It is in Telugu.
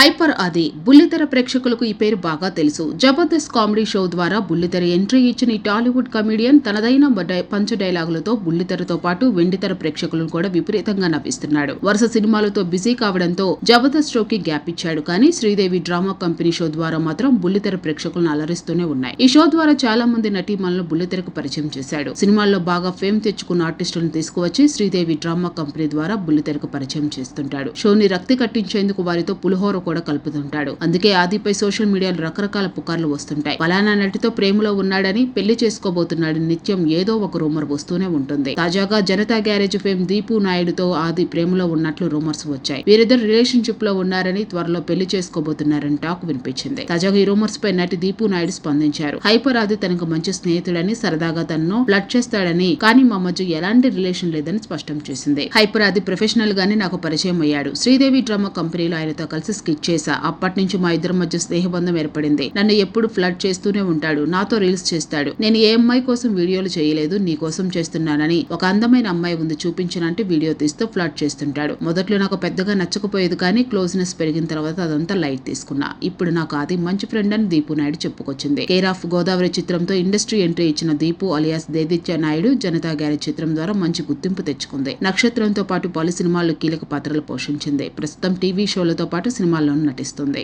హైపర్ ఆది బుల్లితెర ప్రేక్షకులకు ఈ పేరు బాగా తెలుసు. జబర్దస్త్ కామెడీ షో ద్వారా బుల్లితెర ఎంట్రీ ఇచ్చిన ఈ టాలీవుడ్ కమెడియన్ తనదైన పంచ డైలాగులతో బుల్లితెరతో పాటు వెండితెర ప్రేక్షకులను కూడా విపరీతంగా నవ్విస్తున్నాడు. వరుస సినిమాలతో బిజీ కావడంతో జబర్దస్త్ షోకి గ్యాప్ ఇచ్చాడు. కానీ శ్రీదేవి డ్రామా కంపెనీ షో ద్వారా మాత్రం బుల్లితెర ప్రేక్షకులను అలరిస్తూనే ఉన్నాయి. ఈ షో ద్వారా చాలా మంది నటీమణులను బుల్లితెరకు పరిచయం చేశాడు. సినిమాల్లో బాగా ఫేమ్ తెచ్చుకున్న ఆర్టిస్టులను తీసుకువచ్చి శ్రీదేవి డ్రామా కంపెనీ ద్వారా బుల్లితెరకు పరిచయం చేస్తుంటాడు. షోని రక్తి కట్టించేందుకు వారితో పులిహోర కూడా కలుపుతుంటాడు. అందుకే ఆదిపై సోషల్ మీడియాలో రకరకాల పుకార్లు వస్తుంటాయి. ఫలానా నటితో ప్రేమలో ఉన్నాడని పెళ్ళి చేసుకోబోతున్నాడని నిత్యం ఏదో ఒక రూమర్ వస్తూనే ఉంటుంది. తాజాగా జనతా గ్యారేజ్ ఫేమ్ దీపు నాయుడుతో ఆది ప్రేమలో ఉన్నట్లు రూమర్స్ వచ్చాయి. వీరిద్దరు రిలేషన్షిప్లో ఉన్నారని త్వరలో పెళ్ళి చేసుకోబోతున్నారని టాక్ వినిపించింది. తాజాగా ఈ రూమర్స్ పై నటి దీపు నాయుడు స్పందించారు. హైపర్ ఆది తనకు మంచి స్నేహితుడని సరదాగా తనను ఫ్లడ్ చేస్తాడని కానీ మా మధ్య ఎలాంటి రిలేషన్ లేదని స్పష్టం చేసింది. హైపర్ ఆది ప్రొఫెషనల్ గానే నాకు పరిచయం అయ్యాడు. శ్రీదేవి డ్రామా కంపెనీలో ఆయనతో కలిసి స్కిట్ చేశా. అప్పటి నుంచి మా ఇద్దరి మధ్య స్నేహబంధం ఏర్పడింది. నన్ను ఎప్పుడు ఫ్లడ్ చేస్తూనే ఉంటాడు. నాతో రీల్స్ చేస్తాడు. నేను ఏ అమ్మాయి కోసం వీడియోలు చేయలేదు నీ కోసం చేస్తున్నానని ఒక అందమైన అమ్మాయి ఉంది చూపించనంటే వీడియో తీస్తూ ఫ్లడ్ చేస్తుంటాడు. మొదట్లో నాకు పెద్దగా నచ్చకపోయేది కానీ క్లోజ్నెస్ పెరిగిన తర్వాత అదంతా లైట్ తీసుకున్నా. ఇప్పుడు నాకు అది మంచి ఫ్రెండ్ అని దీపు నాయుడు చెప్పుకొచ్చింది. కేర్ ఆఫ్ గోదావరి చిత్రంతో ఇండస్ట్రీ ఎంట్రీ ఇచ్చిన దీపు అలియాస్ దేదిత్య నాయుడు జనతా గ్యారేజ్ చిత్రం ద్వారా మంచి గుర్తింపు తెచ్చుకుంది. నక్షత్రంతో పాటు పలు సినిమాల్లో కీలక పాత్రలు పోషించింది. ప్రస్తుతం టీవీ షోలతో పాటు సినిమా సినిమాల్లోనూ నటిస్తుంది.